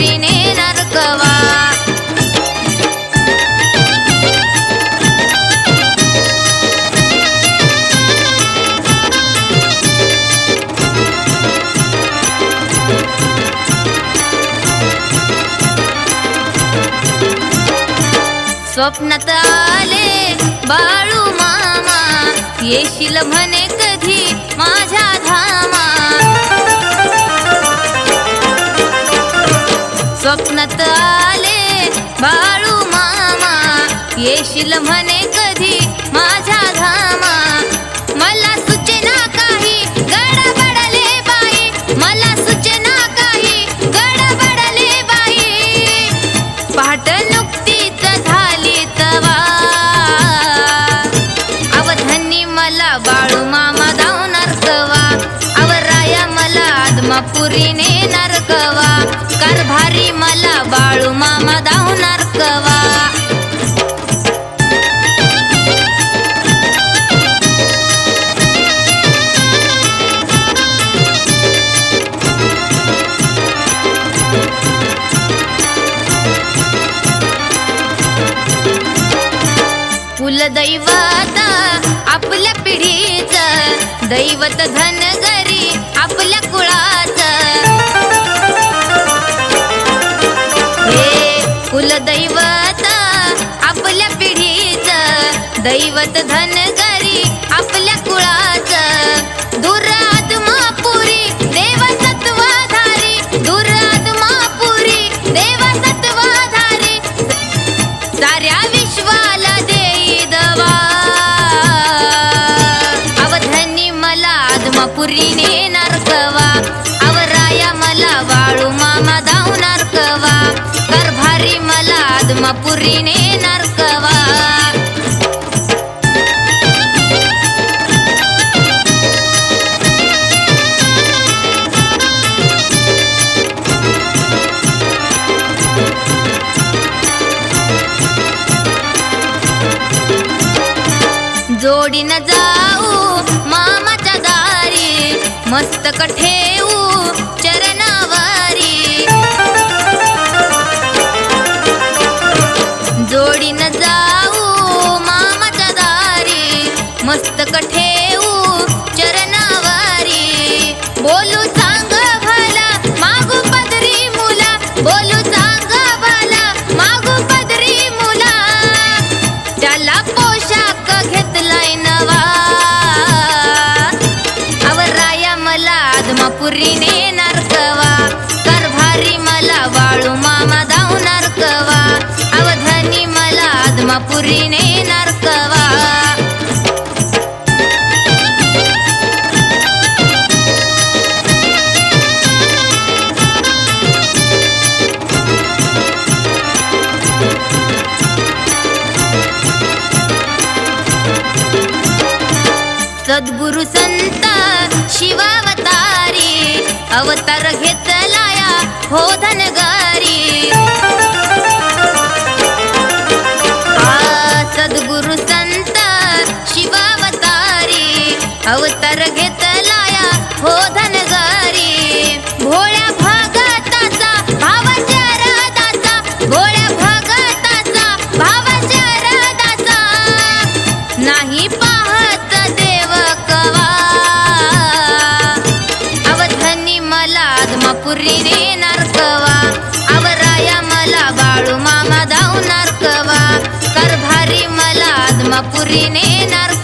आदमापुरीने नरकवा. स्वप्नात आले बाळू मामा येशील म्हणे येशील म्हणे कधी माझ्या घामा? मला सूचना काही गडबडले बाई. मला सूचना काही गडबडले बाई. पाट नुकतीच झाली तवा. अवधनी मला बाळू मामा धावणार कवा अवराया मला आदमापुरीने नरकवा. कारभारी मला बाळू मामा धावणार दैवत आपल्या पिढीचं. दैवत धनगरी आपल्या कुळाचं. हे कुलदैवत आपल्या पिढीचं. दैवत धनगरी आपल्या पुरीने नरकवा. जोडीन जाऊ मामाच्या दारी मस्त ठेवू चर जोडीन जाऊ मामाच्या दारी मस्तक ठेवू चरणावारी. बोलू सांग भला मागू पदरी मुला. बोलू सांग भला मागू पदरी मुला. त्याला पोशाख घेतलाय नवा. अवराया मला आदमापुरीने आदमापुरीने नरकवा. सद्गुरु संत शिवावतारी अवतार घेतलाया हो अवतार घेतलाया हो धनगारी. भोळ्या भागताचा भावाच्या राधाचा भोळ्या भागताचा भावाच्या राधाचा नाही पाहत देव कवा. अवधनी मला आदमापुरीने नरकवा अवराया मला बाळू मामा धावणार कवा. कारभारी मला आदमापुरीने नरकवा